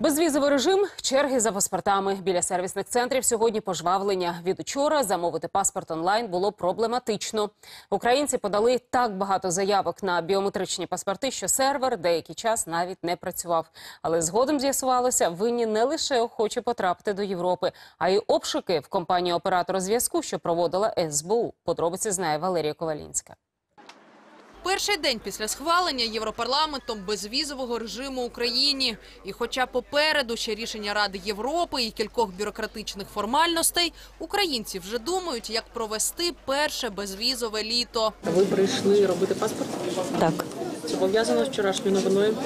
Безвізовий режим, черги за паспортами. Біля сервісних центрів сьогодні пожвавлення. Від учора замовити паспорт онлайн було проблематично. Українці подали так багато заявок на біометричні паспорти, що сервер деякий час навіть не працював. Але згодом з'ясувалося, винні не лише охочі потрапити до Європи, а й обшуки в компанії оператора зв'язку, що проводила СБУ. Подробиці знає Валерія Ковалінська. Перший день після схвалення Європарламентом безвізового режиму Україні. І хоча попереду ще рішення Ради Європи і кількох бюрократичних формальностей, українці вже думають, як провести перше безвізове літо. Ви прийшли робити паспорт? Так, Це пов'язано з вчорашньою новиною.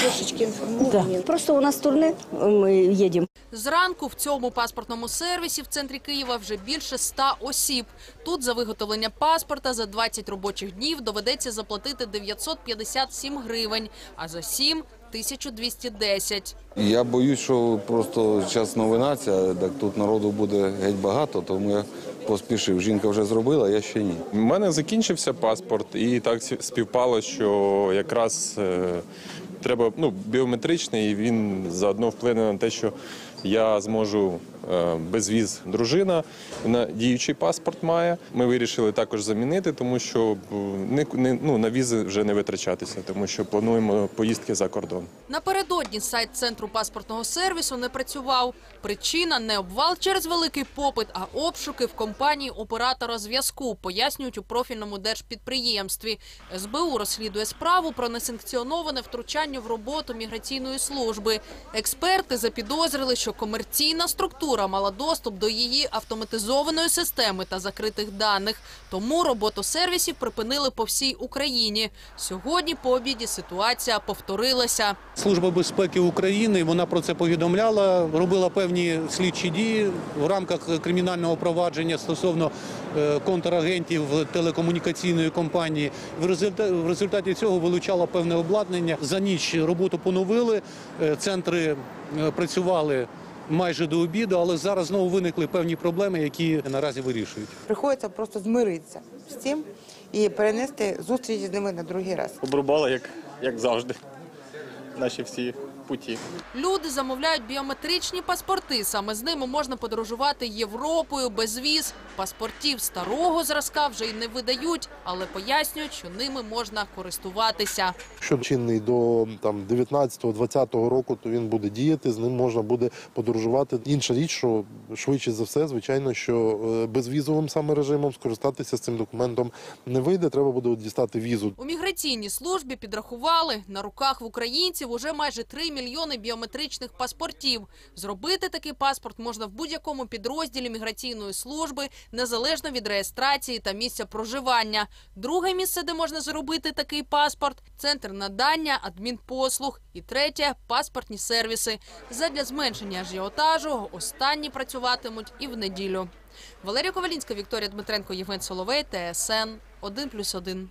Трошечки информирования. да. Просто у нас турне, мы едем. Зранку в цьому паспортному сервісі в центрі Києва вже більше ста осіб. Тут за виготовлення паспорта за 20 робочих днів доведеться заплатити 957 гривень, а за 7 – 1210. Я боюсь, що просто зараз новина ця, так тут народу буде геть багато, тому я поспішив. Жінка вже зробила, я ще ні. У мене закінчився паспорт, і так співпало, що якраз е, треба ну, біометричний, і він заодно вплине на те, що я зможу е, без віз дружина. Вона діючий паспорт має. Ми вирішили також замінити, тому що е, не, не, ну, на візи вже не витрачатися, тому що плануємо поїздки за кордон. Напередодні сайт центру паспортного сервісу не працював. Причина не обвал через великий попит, а обшуки в компанії оператора зв'язку, пояснюють у профільному держпідприємстві. СБУ розслідує справу про несанкціоноване втручання в роботу міграційної служби. Експерти запідозрили, що комерційна структура мала доступ до її автоматизованої системи та закритих даних. Тому роботу сервісів припинили по всій Україні. Сьогодні по обіді ситуація повторилася. Служба безпеки України вона про це повідомляла, робила певні слідчі дії в рамках кримінального провадження стосовно е, контрагентів телекомунікаційної компанії. В результаті, цього вилучала певне обладнання. За ніч роботу поновили, е, центри е, працювали. Майже до обіду, але зараз знову виникли певні проблеми, які наразі вирішують. Приходиться просто змиритися з цим і перенести зустріч з ними на другий раз. обрубала, як, як завжди, наші всі путі. Люди замовляють біометричні паспорти. Саме з ними можна подорожувати Європою без віз. Паспортів старого зразка вже й не видають, але пояснюють, що ними можна користуватися. Що чинний до там 19-20 року, то він буде діяти, з ним можна буде подорожувати. Інша річ, що швидше за все, звичайно, що е, безвізовим саме режимом скористатися з цим документом не вийде. Треба буде дістати візу. У міграційній службі підрахували, на руках в українців уже майже 3 мільйони біометричних паспортів. Зробити такий паспорт можна в будь-якому підрозділі міграційної служби, незалежно від реєстрації та місця проживання. Друге місце, де можна зробити такий паспорт – центр надання адмінпослуг. І третє – паспортні сервіси. Задля зменшення ажіотажу останні працюватимуть і в неділю. Валерія Ковалінська, Вікторія Дмитренко, Євген Соловей, ТСН 1+,1.